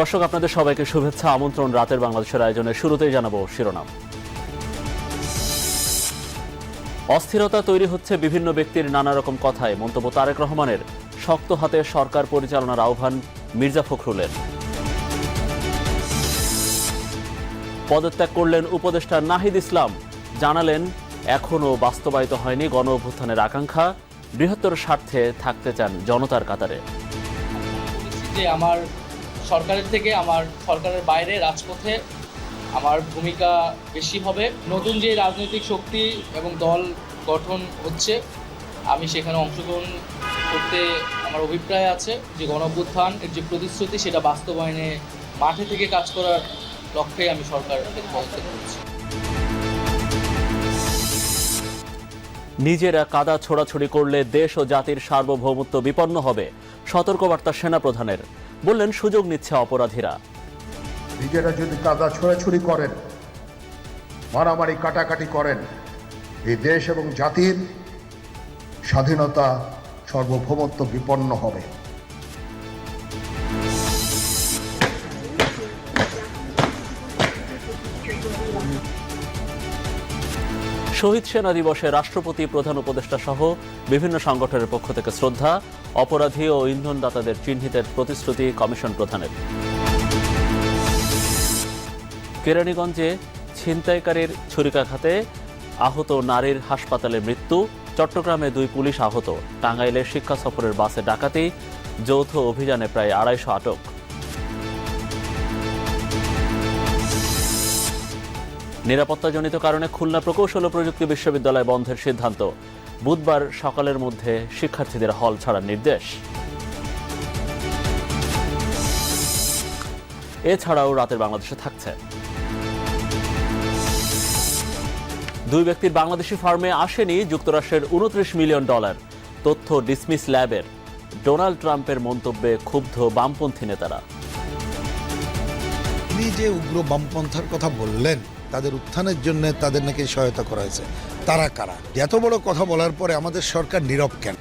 দর্শক, আপনাদের সবাইকে শুভেচ্ছা, আমন্ত্রণ, রাতের বাংলাদেশের আয়োজনে শুরুতেই জানাব শিরোনাম। অস্থিরতা তৈরি হচ্ছে বিভিন্ন ব্যক্তির নানা রকম কথায়, মন্তব্য তারেক রহমানের। শক্ত হাতে সরকার পরিচালনার আহ্বান মির্জা ফখরুলের। পদত্যাগ করলেন উপদেষ্টা নাহিদ ইসলাম। জানালেন, এখনও বাস্তবায়িত হয়নি গণ অভ্যুত্থানের আকাঙ্ক্ষা, বৃহত্তর স্বার্থে থাকতে চান জনতার কাতারে। আমার সরকারের থেকে আমার সরকারের বাইরে, রাজপথে আমার ভূমিকা বেশি হবে। নতুন যে রাজনৈতিক শক্তি এবং দল গঠন হচ্ছে, আমি সেখানে অংশগ্রহণ করতে আমার অভিপ্রায় আছে। যে গণঅভ্যুত্থান, এর যে প্রতিশ্রুতি, সেটা বাস্তবায়নে মাঠে থেকে কাজ করার লক্ষ্যে আমি সরকার পদত্যাগ করছি নিজেরা কাদা ছোড়াছড়ি করলে দেশ ও জাতির সার্বভৌমত্ব বিপন্ন হবে। সতর্কবার্তা সেনাপ্রধানের। বললেন, সুযোগ নিচ্ছে অপরাধীরা। নিজেরা যদি কাদা ছোড়াছুড়ি করেন, মারামারি কাটাকাটি করেন, এই দেশ এবং জাতির স্বাধীনতা সর্বভৌমত্ব বিপন্ন হবে। শহীদ সেনা দিবসে রাষ্ট্রপতি, প্রধান উপদেষ্টা সহ বিভিন্ন সংগঠনের পক্ষ থেকে শ্রদ্ধা, অপরাধী ও ইন্ধনদাতাদের চিহ্নিতের প্রতিশ্রুতি কমিশন প্রধানের। কেরানীগঞ্জে ছিনতাইকারীর ছুরিকাঘাতে আহত নারীর হাসপাতালে মৃত্যু, চট্টগ্রামে দুই পুলিশ আহত টাঙ্গাইলের শিক্ষা সফরের বাসে ডাকাতি, যৌথ অভিযানে প্রায় আড়াইশো আটক। নিরাপত্তাজনিত কারণে খুলনা প্রকৌশল ও প্রযুক্তি বিশ্ববিদ্যালয় বন্ধের সিদ্ধান্ত। বুধবার সকালের মধ্যে শিক্ষার্থীদের হল ছাড়ার নির্দেশ। এছাড়াও রাতের বাংলাদেশে থাকছে। দুই ব্যক্তির বাংলাদেশি ফার্মে আসেনি যুক্তরাষ্ট্রের উনত্রিশ মিলিয়ন ডলার। তথ্য ডিসমিস ল্যাবের। ডোনাল্ড ট্রাম্পের মন্তব্যে ক্ষুব্ধ বামপন্থী নেতারা। তিনি যে উগ্র বামপন্থার কথা বললেন তাদের উত্থানের জন্য তাদের নাকি সহায়তা করা হয়েছে। তারা কারা? এত বড় কথা বলার পরে আমাদের সরকার নীরব কেন?